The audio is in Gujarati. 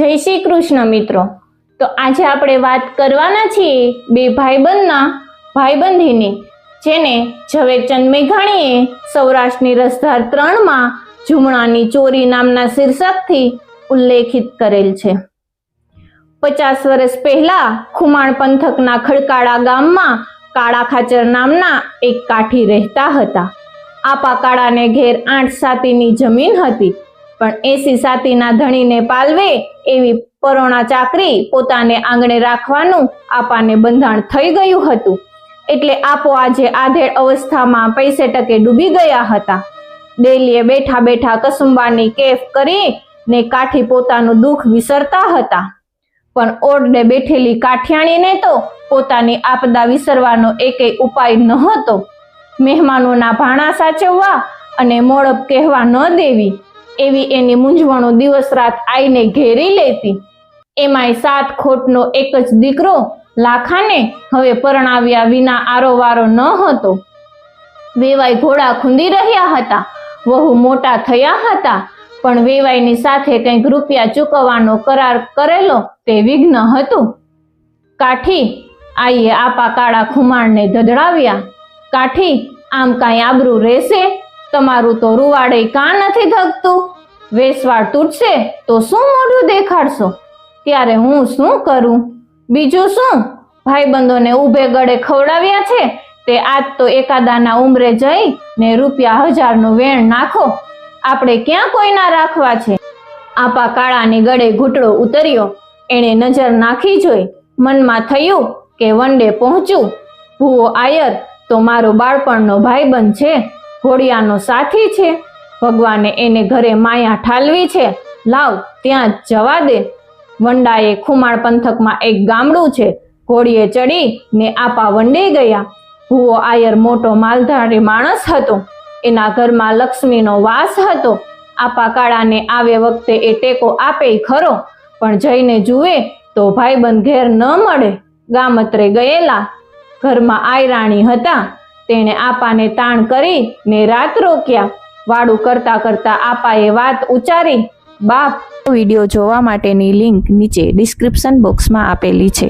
જય શ્રી કૃષ્ણ, મિત્રો. તો આજે આપણે વાત કરવાના છીએ બે ભાઈબંધના ભાઈબંધીની, જેને ઝવેરચંદ મેઘાણીએ સૌરાષ્ટ્રની રસધાર ત્રણમાં ઝુમણાની ચોરી નામના શીર્ષકથી ઉલ્લેખિત કરેલ છે. પચાસ વર્ષ પહેલા ખુમાણ પંથકના ખડકાળા ગામમાં કાળા ખાચર નામના એક કાઠી રહેતા હતા. આપા કાળાને ઘેર આઠ સાતીની જમીન હતી. પણ એસી સાતીના ધણીને પાલવે એવી પરોણા ચાકરી પોતાને આંગણે રાખવાનું આપાને બંધાણ થઈ ગયું હતું. એટલે આપો આજે આધેડ અવસ્થામાં પૈસે ટકે ડૂબી ગયા હતા. ડેલીએ બેઠા બેઠા કસુંબાની કેફ કરી ને કાઠી પોતાનું દુઃખ વિસરતા હતા. પણ ઓરડે બેઠેલી કાઠિયાણીને તો પોતાની આપદા વિસરવાનો એકેય ઉપાય નહોતો. મહેમાનોના ભાણા સાચવવા અને મોડપ કહેવા ન દેવી. એવી એની મૂંઝવણો દિવસ રાત આઈને ઘેરી લેતી. એમાંય સાત ખોટનો એક જ દીકરો લાખાને હવે પરણાવ્યા વિના આરોવારો ન હતો. વેવાઈ ઘોડા ખૂંદી રહ્યા હતા, વહુ મોટા થયા હતા, પણ વેવાઈની સાથે કંઈક રૂપિયા ચૂકવવાનો કરાર કરેલો તે વિઘ્ન હતું. કાઠી આઈએ આપા કાળા ખુમાણને ધધડાવ્યા, કાઠી આમ કાંઈ આબરૂ રહેશે? તમારું તો રૂવાડે કાં નથી ધગતું. વેસવાડ તૂટશે તો શું મોઢું દેખાડશો? ત્યારે હું શું કરું? બીજું શું? ભાઈબંધોને ઊભે ગળે ખવડાવ્યા છે? તે આજ તો એકાદાના ઉંમરે જઈ ને રૂપિયા હજારનું વેણ નાખો. આપણે ક્યાં કોઈના રાખવા છે? આપા કાળાની ગળે ઘૂંટડો ઉતર્યો. એણે નજર નાખી જોઈ. મનમાં થયું કે વનડે પહોંચું. ભૂવો આયર, તો મારો બાળપણનો ભાઈબંધ છે. ઘોડિયાનો સાથી છે. ભગવાને એને ઘરે માયા ઠાલવી છે. લાવ, ત્યાં જવા દે. વંડાએ ખુમાણ પંથકમાં એક ગામડું છે. ઘોડીએ ચડી ને આપા વંડે ગયા. ભૂવો આયર મોટો માલધારી માણસ હતો. એના ઘરમાં લક્ષ્મીનો વાસ હતો. આપા કાળાને આવે વખતે એ ટેકો આપે ખરો. પણ જઈને જુએ તો ભાઈબંધ ઘેર ન મળે. ગામત્રે ગયેલા. ઘરમાં આયરાણી હતા. તેણે આપાને તાણ કરી ને રાત રોક્યા. વાડું કરતા કરતા આપાએ વાત ઉચ્ચારી, બાપ વીડિયો જોવા માટેની લિંક નીચે ડિસ્ક્રિપ્શન બોક્સમાં આપેલી છે.